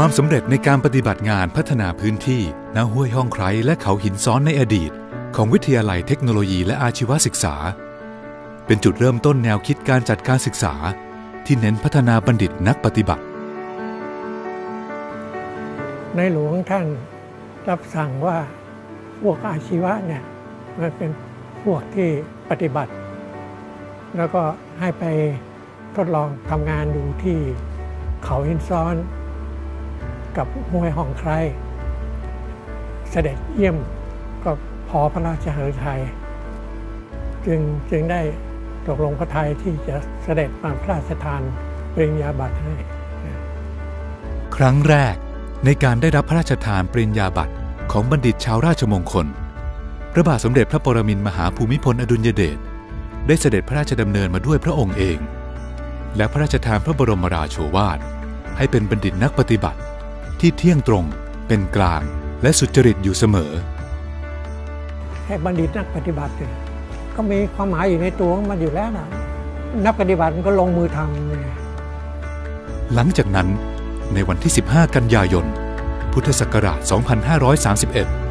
ความสำเร็จในการปฏิบัติงานพัฒนาพื้นที่ณห้วยห้องไคร้และเขาหินซ้อนในอดีต ของวิทยาลัยเทคโนโลยีและอาชีวศึกษา เป็นจุดเริ่มต้นแนวคิดการจัดการศึกษา ที่เน้นพัฒนาบัณฑิตนักปฏิบัติ ในหลวงท่านรับสั่งว่าพวกอาชีวะเนี่ยมันเป็นพวกที่ปฏิบัติ แล้วก็ให้ไปทดลองทำงานดูที่เขาหินซ้อน กับห้วยห้องไคร เสด็จเยี่ยมก็พอพระราชหฤทัยจึงจึงได้ตกลงพระทัยที่จะเสด็จมาพระราชทานปริญญาบัตรให้ ครั้งแรกในการได้รับพระราชทานปริญญาบัตรของบัณฑิตชาวราชมงคล พระบาทสมเด็จพระปรมินทรมหาภูมิพลอดุลยเดชได้เสด็จพระราชดำเนินมาด้วยพระองค์เอง และพระราชทานพระบรมราโชวาทให้เป็นบัณฑิตนักปฏิบัติ ที่เที่ยงตรง เป็นกลางและสุจริตอยู่เสมอให้บัณฑิตนักปฏิบัติเนี่ยก็มีความหมายอยู่ในตัวของมันอยู่แล้วนะนักปฏิบัติมันก็ลงมือทำเนี่ยหลังจากนั้นในวันที่ 15 กันยายน พุทธศักราช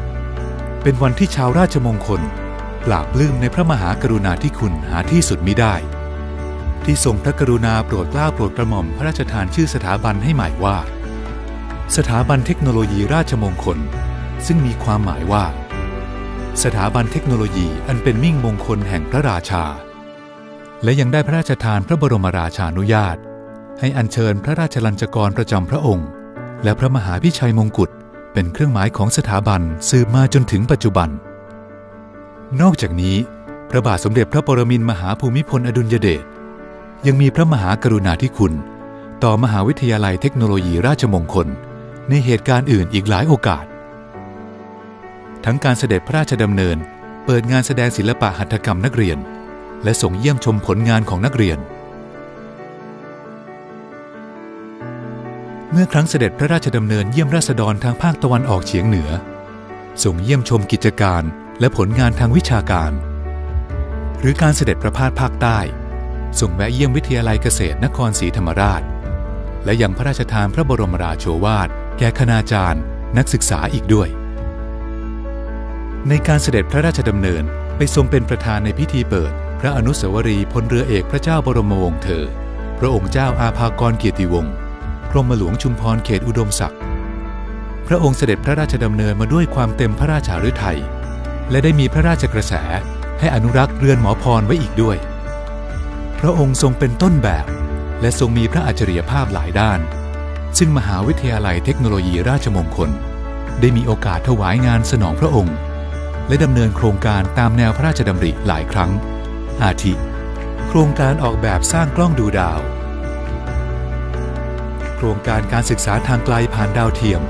2531 เป็นวันที่ชาวราชมงคลปราบปลื้มในพระมหากรุณาธิคุณหาที่สุดมิได้ ที่ทรงพระกรุณาโปรดเกล้าโปรดกระหม่อมพระราชทานชื่อสถาบันให้ใหม่ว่า สถาบันเทคโนโลยีราชมงคล ซึ่งมีความหมายว่า สถาบันเทคโนโลยีอันเป็นมิ่งมงคลแห่งพระราชา และยังได้พระราชทานพระบรมราชานุญาต ให้อัญเชิญพระราชลัญจกรประจำพระองค์ และพระมหาพิชัยมงกุฎเป็นเครื่องหมายของสถาบันสืบมาจนถึงปัจจุบัน นอกจากนี้ พระบาทสมเด็จพระปรมินมหาภูมิพลอดุลยเดชยังมีพระมหากรุณาธิคุณ ต่อมหาวิทยาลัยเทคโนโลยีราชมงคล ในเหตุการณ์อื่นอีกหลายโอกาส ทั้งการเสด็จพระราชดำเนิน เปิดงานแสดงศิลปะหัตถกรรมนักเรียน และส่งเยี่ยมชมผลงานของนักเรียน เมื่อครั้งเสด็จพระราชดำเนินเยี่ยมราษฎรทางภาคตะวันออกเฉียงเหนือ ส่งเยี่ยมชมกิจการและผลงานทางวิชาการ หรือการเสด็จประพาสภาคใต้ ส่งแวะเยี่ยมวิทยาลัยเกษตรนครศรีธรรมราช และยังพระราชทานพระบรมราโชวาท แก่คณาจารย์ นักศึกษาอีกด้วย ในการเสด็จพระราชดำเนินไปทรงเป็นประธานในพิธีเปิด พระอนุสาวรีย์พลเรือเอกพระเจ้าบรมวงศ์เธอ พระองค์เจ้าอาภากรเกียรติวงศ์กรมหลวงชุมพรเขตอุดมศักดิ์พระองค์เสด็จพระราชดำเนินมาด้วยความเต็มพระราชาฤทัยและได้มีพระราชกระแสให้อนุรักษ์เรือนหมอพรไว้อีกด้วย พระองค์ทรงเป็นต้นแบบ และทรงมีพระอัจฉริยภาพหลายด้าน ซึ่งมหาวิทยาลัยเทคโนโลยีราชมงคล ได้มีโอกาสถวายงานสนองพระองค์ และดำเนินโครงการตามแนวพระราชดำริหลายครั้ง อาทิ โครงการออกแบบสร้างกล้องดูดาว โครงการการศึกษาทางไกลผ่านดาวเทียม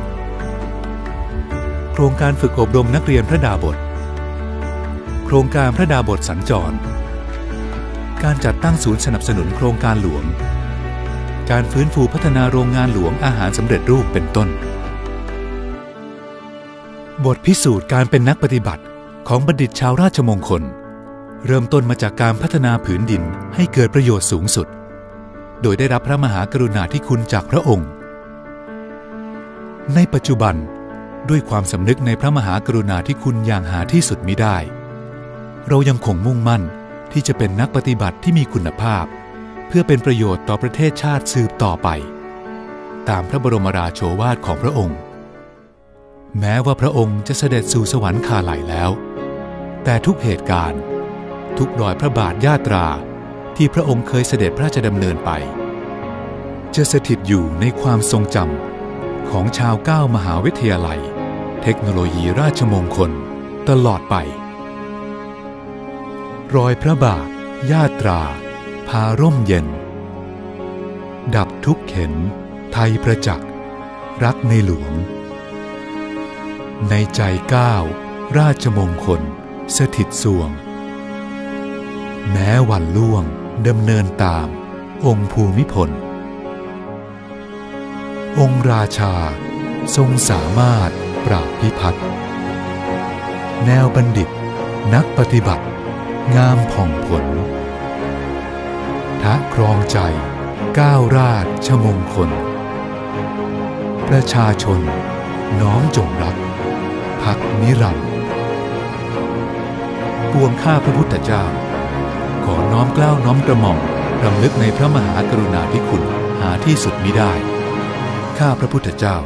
โครงการฝึกอบรมนักเรียนพระดาบท โครงการพระดาบทสัญจร การจัดตั้งศูนย์สนับสนุนโครงการหลวง การฟื้นฟูพัฒนาโรงงานหลวงอาหารสำเร็จรูปเป็นต้น บทพิสูจน์การเป็นนักปฏิบัติของบัณฑิตชาวราชมงคล เริ่มต้นมาจากการพัฒนาผืนดินให้เกิดประโยชน์สูงสุด โดยได้รับพระมหากรุณาธิคุณจากพระองค์ ในปัจจุบันด้วยความสำนึกในพระมหากรุณาธิคุณอย่างหาที่สุดมิได้ เรายังคงมุ่งมั่นที่จะเป็นนักปฏิบัติที่มีคุณภาพ เพื่อเป็นประโยชน์ต่อประเทศชาติสืบต่อไป ตามพระบรมราโชวาทของพระองค์ แม้ว่าพระองค์จะเสด็จสู่สวรรค์คาไหลแล้ว แต่ทุกเหตุการณ์ ทุกรอยพระบาทญาตราที่พระองค์เคยเสด็จพระราชดำเนินไป จะสถิตอยู่ในความทรงจำของชาวเก้ามหาวิทยาลัย เทคโนโลยีราชมงคลตลอดไป รอยพระบาทญาตรา พาร่มเย็น ดับทุกเข็น ไทยประจักษ์รักในหลวง ในใจก้าวราชมงคล สถิตสวง แม้วันล่วงดำเนินตาม องค์ภูมิพล องค์ราชาทรงสามารถปราบพิพัฒน์แนวบัณฑิต นักปฏิบัติ งามผ่องผล ทะครองใจ ก้าวราชมงคล ประชาชน น้อมจงรัก พักนิรันดร์ปวงข้าพระพุทธเจ้า ขอน้อมกล้าวน้อมกระหม่อมรำลึกในพระมหากรุณาธิคุณหาที่สุดมิได้ ข้าพระพุทธเจ้า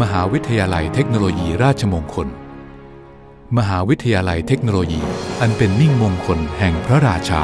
มหาวิทยาลัยเทคโนโลยีราชมงคล มหาวิทยาลัยเทคโนโลยีอันเป็นมิ่งมงคลแห่งพระราชา